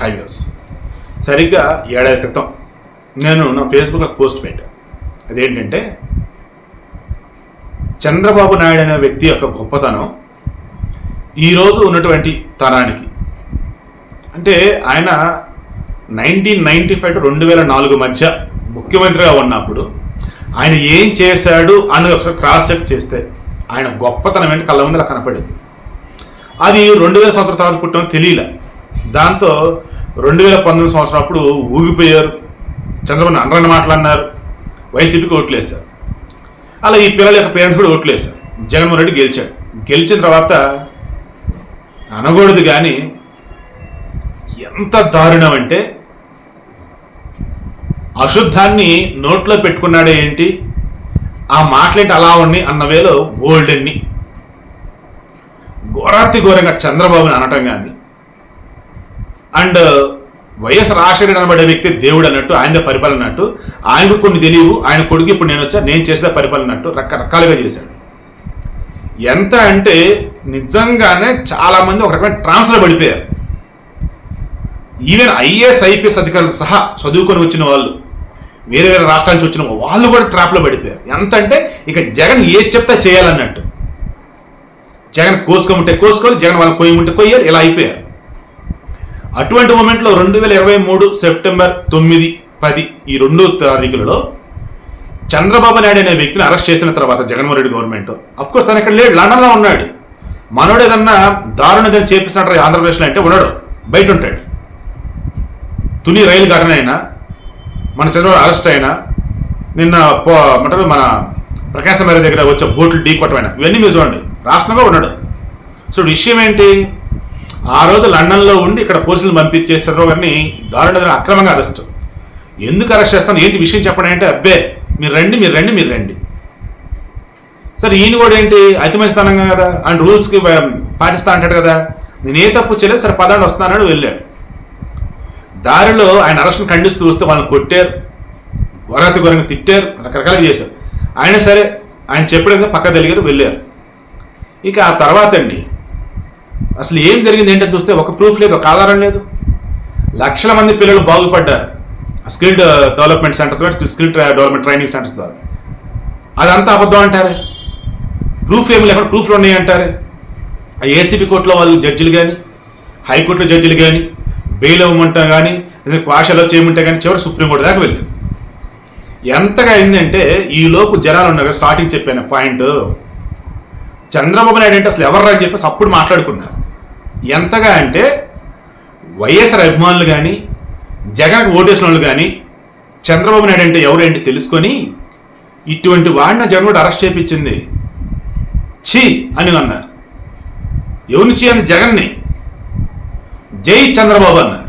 Highways సరిగ్గా ఏడాది క్రితం నేను నా ఫేస్బుక్లో పోస్ట్ పెట్టాను అదేంటంటే చంద్రబాబు నాయుడు అనే వ్యక్తి యొక్క గొప్పతనం ఈరోజు ఉన్నటువంటి తరానికి. అంటే ఆయన నైన్టీన్ నైంటీ ఫైవ్ టు రెండు వేల నాలుగు మధ్య ముఖ్యమంత్రిగా ఉన్నప్పుడు ఆయన ఏం చేశాడు అన్నది ఒకసారి క్రాస్ చెక్ చేస్తే ఆయన గొప్పతనం ఏంటి కళ్ళ ముందర కనపడింది. అది రెండు వేల సంవత్సరాల తర్వాత పుట్టిన తెలియలే. దాంతో రెండు వేల పంతొమ్మిది సంవత్సరం అప్పుడు ఊగిపోయారు. చంద్రబాబు అనరని మాట్లాడినారు. వైసీపీకి ఓట్లు వేశారు అలా ఈ పిల్లల యొక్క పేరెంట్స్ కూడా ఓట్లు వేశారు జగన్మోహన్ రెడ్డి గెలిచాడు. గెలిచిన తర్వాత అనకూడదు కానీ ఎంత దారుణం అంటే అశుద్ధాన్ని నోట్లో పెట్టుకున్నాడే ఏంటి? ఆ మాటలేంటి అలా ఉండి అన్న వేలో గోల్డెన్ని ఘోరాతి ఘోరంగా చంద్రబాబుని అనటం కానీ అండ్ వైఎస్ రాజశేఖర అనబడే వ్యక్తి దేవుడు అన్నట్టు ఆయన పరిపాలన అన్నట్టు ఆయనకు కొన్ని తెలియవు ఆయన కొడుకు ఇప్పుడు నేను వచ్చా నేను చేసిన పరిపాలన అన్నట్టు రకరకాలుగా చేశాడు. ఎంత అంటే నిజంగానే చాలామంది ఒక రకమైన ట్రాన్స్లో పడిపోయారు. ఈవెన్ ఐఏఎస్ ఐపీఎస్ అధికారులు సహా చదువుకొని వచ్చిన వాళ్ళు వేరే వేరే రాష్ట్రాల నుంచి వచ్చిన వాళ్ళు కూడా ట్రాప్లో పడిపోయారు. ఎంత అంటే ఇక జగన్ ఏది చెప్తే చేయాలన్నట్టు. జగన్ కోసుకోమంటే కోసుకోవాలి జగన్ వాళ్ళు కొయ్యమంటే కొయ్యాలి ఇలా అయిపోయారు. అటువంటి మూమెంట్లో రెండు వేల ఇరవై మూడు సెప్టెంబర్ తొమ్మిది పది ఈ రెండు తారీఖులలో చంద్రబాబు నాయుడు అనే వ్యక్తిని అరెస్ట్ చేసిన తర్వాత జగన్మోహన్ రెడ్డి గవర్నమెంట్. అఫ్కోర్స్ తను ఇక్కడ లేడు. లండన్లో ఉన్నాడు. మనోడు ఏదన్నా దారుణ ఏదైనా చేపిస్తున్నట్టు ఆంధ్రప్రదేశ్లో అంటే ఉన్నాడు బయట ఉంటాడు. తుని రైలు ఘటన అయినా మన చంద్రబాబు అరెస్ట్ అయినా నిన్న పో అంటే మన ప్రకాశం దగ్గర వచ్చే బోట్లు ఢీ కొట్టమైనా ఇవన్నీ మీరు చూడండి. రాష్ట్రంలో ఉన్నాడు. సో విషయం ఏంటి? ఆ రోజు లండన్లో ఉండి ఇక్కడ పోలీసులు పంపించేస్తారు చంద్రబాబు గారిని దారుణ అక్రమంగా అరెస్ట్ ఎందుకు అరెస్ట్ చేస్తాను? ఏంటి విషయం చెప్పడం అంటే అబ్బే మీరు రండి మీరు రండి మీరు రండి. సరే ఈయన కూడా ఏంటి? అతిమంచితనంగా కదా? అండ్ రూల్స్కి పాటిస్తా అంటాడు కదా? నేను ఏ తప్పు చేయలేదు సరే పదాడు వస్తున్నానని వెళ్ళాడు. దారిలో ఆయన అరెస్ట్ని ఖండిస్తూ వస్తే వాళ్ళని కొట్టారు. ఘోరాతి ఘోరంగా తిట్టారు. రకరకాలుగా చేశారు. ఆయన సరే ఆయన చెప్పడం పక్క తెలిగారు వెళ్ళారు. ఇక ఆ తర్వాత అండి అసలు ఏం జరిగింది ఏంటో చూస్తే ఒక ప్రూఫ్ లేదు ఒక ఆధారం లేదు. లక్షల మంది పిల్లలు బాగుపడ్డారు. Skilled development centres skill development training centres ద్వారా. అదంతా అబద్ధం అంటారే? ప్రూఫ్ ఏమి లేకుండా ప్రూఫ్లు ఉన్నాయి అంటారే? ఆ ఏసీబీ కోర్టులో వాళ్ళు జడ్జిలు కానీ హైకోర్టులో జడ్జిలు కానీ బెయిల్ ఇవ్వమంటా కానీ క్వాషలో చేయమంటే కానీ చివరి సుప్రీంకోర్టు దాకా వెళ్ళింది ఎంతగా అయిందంటే ఈ లోపు జనాలు ఉన్నారు స్టార్టింగ్ చెప్పాను పాయింట్ చంద్రబాబు నాయుడు అంటే అసలు ఎవర్రా అని చెప్పేసి అప్పుడు మాట్లాడుకున్నారు. ఎంతగా అంటే వైఎస్ఆర్ అభిమానులు కానీ జగన్కి ఓటేసిన వాళ్ళు కానీ చంద్రబాబు నాయుడు అంటే ఎవరేంటి తెలుసుకొని ఇటువంటి వాడిన జగన్ కూడా అరెస్ట్ చేయించింది ఛీ అని అన్నారు. ఎవరిని చీ అని? జగన్ని. జై చంద్రబాబు అన్నారు.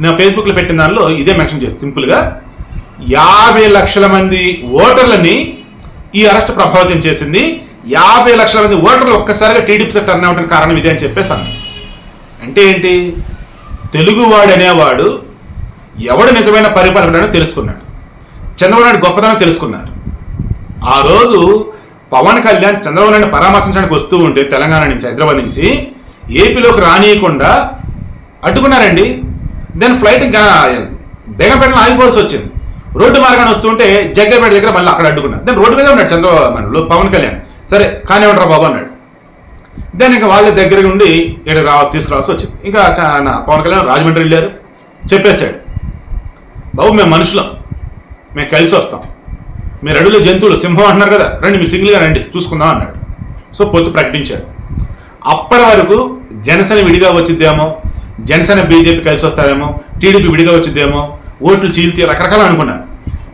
నేను ఫేస్బుక్లో పెట్టిన దానిలో ఇదే మెన్షన్ చేసి సింపుల్గా. యాభై లక్షల మంది ఓటర్లని ఈ అరెస్ట్ ప్రభావితం చేసింది యాభై లక్షల మంది ఓటర్లు ఒక్కసారిగా టీడీపీ టర్న్ అవ్వడానికి కారణం ఇదే అని చెప్పేసి అన్నారు అంటే ఏంటి? తెలుగువాడు అనేవాడు ఎవడు నిజమైన పరిపాలన తెలుసుకున్నాడు. చంద్రబాబు నాయుడు గొప్పతనం తెలుసుకున్నారు. ఆ రోజు పవన్ కళ్యాణ్ చంద్రబాబు నాయుడు పరామర్శించడానికి వస్తూ ఉంటే తెలంగాణ నుంచి హైదరాబాద్ నుంచి ఏపీలోకి రానియకుండా అడ్డుకున్నారండి. దెన్ ఫ్లైట్ బేగంపేటలో ఆగిపోవాల్సి వచ్చింది. రోడ్డు మార్గాన్ని వస్తుంటే జగ్గపేట దగ్గర మళ్ళీ అక్కడ అడ్డుకున్నారు. దెన్ రోడ్డు మీద ఉన్నాడు చంద్రబాబు పవన్ కళ్యాణ్. సరే కానివ్వండి బాబు అన్నాడు. దాని ఇంకా వాళ్ళ దగ్గర నుండి ఇక్కడ రా తీసుకురావాల్సి వచ్చింది. ఇంకా పవన్ కళ్యాణ్ రాజమండ్రి వెళ్ళారు. చెప్పేశాడు. బాబు మేము మనుషులం. మేము కలిసి వస్తాం. మీరు అడవిలో జంతువులు సింహం అంటున్నారు కదా రండి మీరు సింగిల్గా రండి చూసుకుందాం అన్నాడు. సో పొత్తు ప్రకటించాడు. అప్పటి వరకు జనసేన విడిగా వచ్చిద్దేమో జనసేన బీజేపీ కలిసి వస్తారేమో టీడీపీ విడిగా వచ్చిద్దేమో ఓట్లు చీల్తీ రకరకాలు అనుకున్నాను.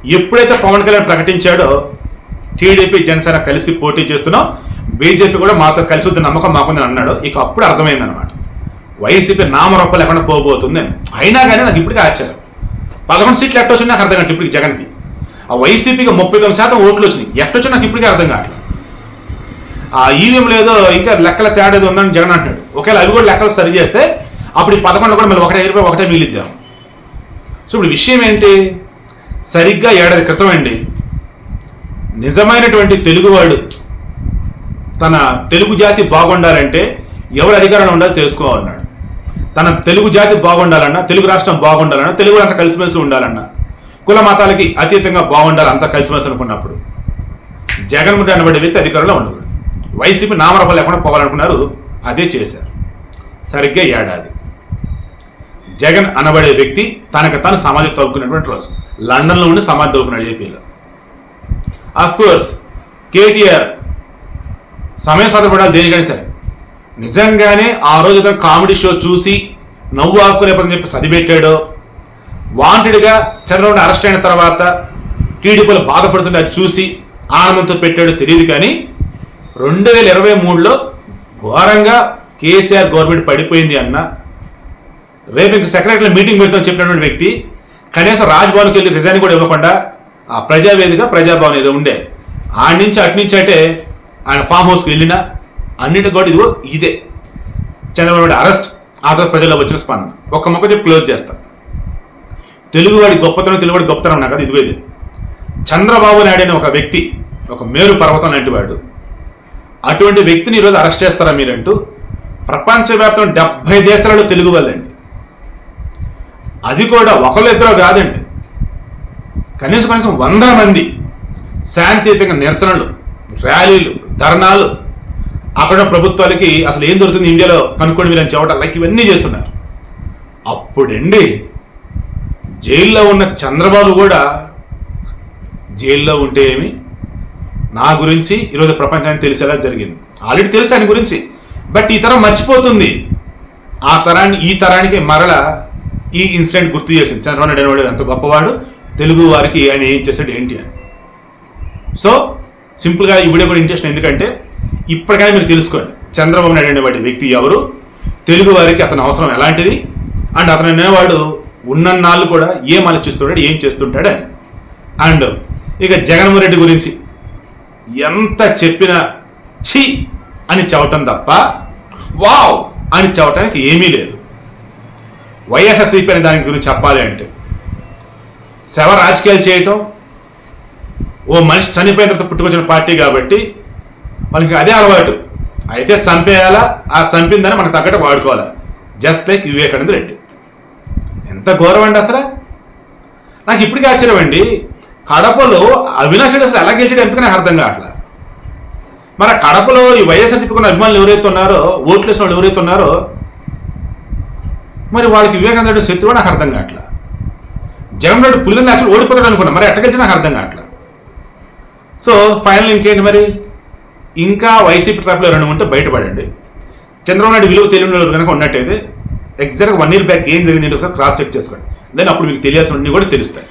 ఎప్పుడైతే పవన్ కళ్యాణ్ ప్రకటించాడో టీడీపీ జనసేన కలిసి పోటీ చేస్తున్నాం. బీజేపీ కూడా మాతో కలిసి వద్ద నమ్మకం మాకుందని అన్నాడు. ఇక అప్పుడు అర్థమైందనమాట వైసీపీ నామరూప లేకుండా పోబోతుంది? అని. అయినా కానీ నాకు ఇప్పటికే ఆశ్చర్యం. పదకొండు సీట్లు ఎట్టొచ్చింది నాకు అర్థం కావట్లేదు ఇప్పటికి జగన్కి. ఆ వైసీపీకి ముప్పై తొమ్మిది శాతం ఓట్లు వచ్చినాయి. ఎట్టొచ్చి నాకు ఇప్పటికీ అర్థం కావట్లేదు. ఆ ఈవీఎం లేదో ఇంకా లెక్కల తేడా ఏదో ఉందని జగన్ అంటాడు. ఒకవేళ అవి కూడా లెక్కలు సరి చేస్తే అప్పుడు ఈ పదకొండు కూడా మళ్ళీ ఒకటే ఇరవై ఒకటే మిగిలిద్దాం. సో ఇప్పుడు విషయం ఏంటి? సరిగ్గా ఏడాది క్రితం అండి నిజమైనటువంటి తెలుగువాడు తన తెలుగు జాతి బాగుండాలంటే ఎవరు అధికారంలో ఉండాలో తెలుసుకోవాలన్నాడు. తన తెలుగు జాతి బాగుండాలన్నా తెలుగు రాష్ట్రం బాగుండాలన్నా తెలుగు అంతా కలిసిమెలిసి ఉండాలన్నా కుల మతాలకి అతీతంగా బాగుండాలి అంతా కలిసిమెలిసి అనుకున్నప్పుడు జగన్మోహన్ అనబడే వ్యక్తి అధికారంలో ఉండకూడదు. వైసీపీ నామరూపం లేకుండా పోవాలనుకున్నారు అదే చేశారు. సరిగ్గా ఏడాది. జగన్ అనబడే వ్యక్తి తనకు తాను సమాధి తవ్వుకున్నటువంటి రోజు. లండన్లో ఉండి సమాధి తవ్వుకున్నాడు ఏపీలో. కోర్స్ కేటీఆర్ సమయం సాధపడాలి దేనికైనా సరే. నిజంగానే ఆ రోజు అతను కామెడీ షో చూసి నవ్వు ఆకునేపని చెప్పి సదిపెట్టాడో వాంటెడ్గా చంద్రబాబు అరెస్ట్ అయిన తర్వాత టీడీపీలు బాధపడుతుంటే అది చూసి ఆనందంతో పెట్టాడో తెలియదు కానీ రెండు వేల ఇరవై మూడులో ఘోరంగా కేసీఆర్ గవర్నమెంట్ పడిపోయింది అన్న రేపు ఇంక సెక్రటరీలో మీటింగ్ పెడతామని చెప్పినటువంటి వ్యక్తి కనీసం రాజ్భవన్కి వెళ్ళి రిజైన్ కూడా ఇవ్వకుండా ఆ ప్రజావేదిక ప్రజాభవన్ ఏదో ఉండే. ఆడి నుంచి అటు నుంచి అంటే ఆయన ఫామ్ హౌస్కి వెళ్ళినా అన్నిటి కూడా ఇదిగో ఇదే. చంద్రబాబు అరెస్ట్ ఆ తర్వాత ప్రజల్లో వచ్చిన స్పందన. ఒక్క మొక్క చెప్పి క్లోజ్ చేస్తాం. తెలుగువాడి గొప్పతనం తెలుగువాడి గొప్పతనం నాకు ఇదిగో ఇది. చంద్రబాబు నాయుడు అనే ఒక వ్యక్తి ఒక మేరు పర్వతం లాంటి వాడు. అటువంటి వ్యక్తిని ఈరోజు అరెస్ట్ చేస్తారా మీరంటూ ప్రపంచవ్యాప్తం డెబ్బై దేశాలలో తెలుగు వాళ్ళండి. అది కూడా ఒకళ్ళు కాదండి. కనీసం కనీసం వందల మంది శాంతియుతంగా నిరసనలు ర్యాలీలు ధర్నాలు. అక్కడ ప్రభుత్వాలకి అసలు ఏం దొరుకుతుంది ఇండియాలో కనుక్కోండి మీరు అని చెప్పడం లైక్ ఇవన్నీ చేస్తున్నారు. అప్పుడండి జైల్లో ఉన్న చంద్రబాబు కూడా జైల్లో ఉంటే ఏమి? నా గురించి ఈరోజు ప్రపంచానికి తెలిసేలా జరిగింది. ఆల్రెడీ తెలుసు ఆయన గురించి. బట్ ఈ తరం మర్చిపోతుంది. ఆ తరాన్ని ఈ తరానికి మరల ఈ ఇన్సిడెంట్ గుర్తు చేసింది. చంద్రబాబు నాయుడు ఎంత గొప్పవాడు. తెలుగు వారికి ఆయన ఏం చేశాడు ఏంటి అని. సో సింపుల్గా ఇప్పుడే కూడా ఇంట్రెస్ట్ ఎందుకంటే ఇప్పటికైనా మీరు తెలుసుకోండి చంద్రబాబు నాయుడు అనేవాడి వ్యక్తి ఎవరు తెలుగు వారికి అతని అవసరం ఎలాంటిది అండ్ అతను అనేవాడు ఉన్నన్నాళ్ళు కూడా ఏం ఆలోచిస్తుంటాడు ఏం చేస్తుంటాడు అని. అండ్ ఇక జగన్మోహన్ రెడ్డి గురించి ఎంత చెప్పినా ఛీ అని చెప్పటం తప్ప వావ్ అని చెప్పటానికి ఏమీ లేదు. వైఎస్ఆర్సీపీ అనే దాని గురించి చెప్పాలి అంటే శవ రాజకీయాలు చేయటం ఓ మనిషి చనిపోయిన తర్వాత పుట్టుకొచ్చిన పార్టీ కాబట్టి వాళ్ళకి అదే అలవాటు. అయితే చంపేయాలా? ఆ చంపిందని మనకు తగ్గట్టు వాడుకోవాలి? Just like Vivekananda Reddy. ఎంత ఘోరం అండి అసలు. నాకు ఇప్పటికీ ఆశ్చర్యం అండి. కడపలో అవినాష్ రెడ్డి అసలు ఎలా గెలిచాడు ఎంపిక నాకు అర్థం కావట్లా. మరి ఆ కడపలో ఈ వైఎస్ఆర్ చెప్పుకున్న అభిమానులు ఎవరైతే ఉన్నారో ఓట్లు వేసిన వాళ్ళు ఎవరైతే ఉన్నారో మరి వాళ్ళకి వివేకానంద రెడ్డి శత్రువు నాకు అర్థం కావట్లా. జగన్ రెడ్డి పులిగా యాక్చువల్ ఓడిపోతాడు అనుకున్నా. మరి ఎట్టగలిచి నాకు అర్థం కావట్లా? సో ఫైనల్ ఇంకేంటి మరి? ఇంకా వైసీపీ ట్రాప్లో రెండు ఉంటే బయటపడండి. చంద్రబాబు నాయుడు విలువ తెలియని వాళ్ళు కనుక ఉన్నట్టయితే ఎగ్జాక్ట్గా వన్ ఇయర్ బ్యాక్ ఏం జరిగింది ఒకసారి క్రాస్ చెక్ చేసుకోండి. దెన్ అప్పుడు మీకు తెలియాల్సినవన్నీ కూడా తెలుస్తాయి.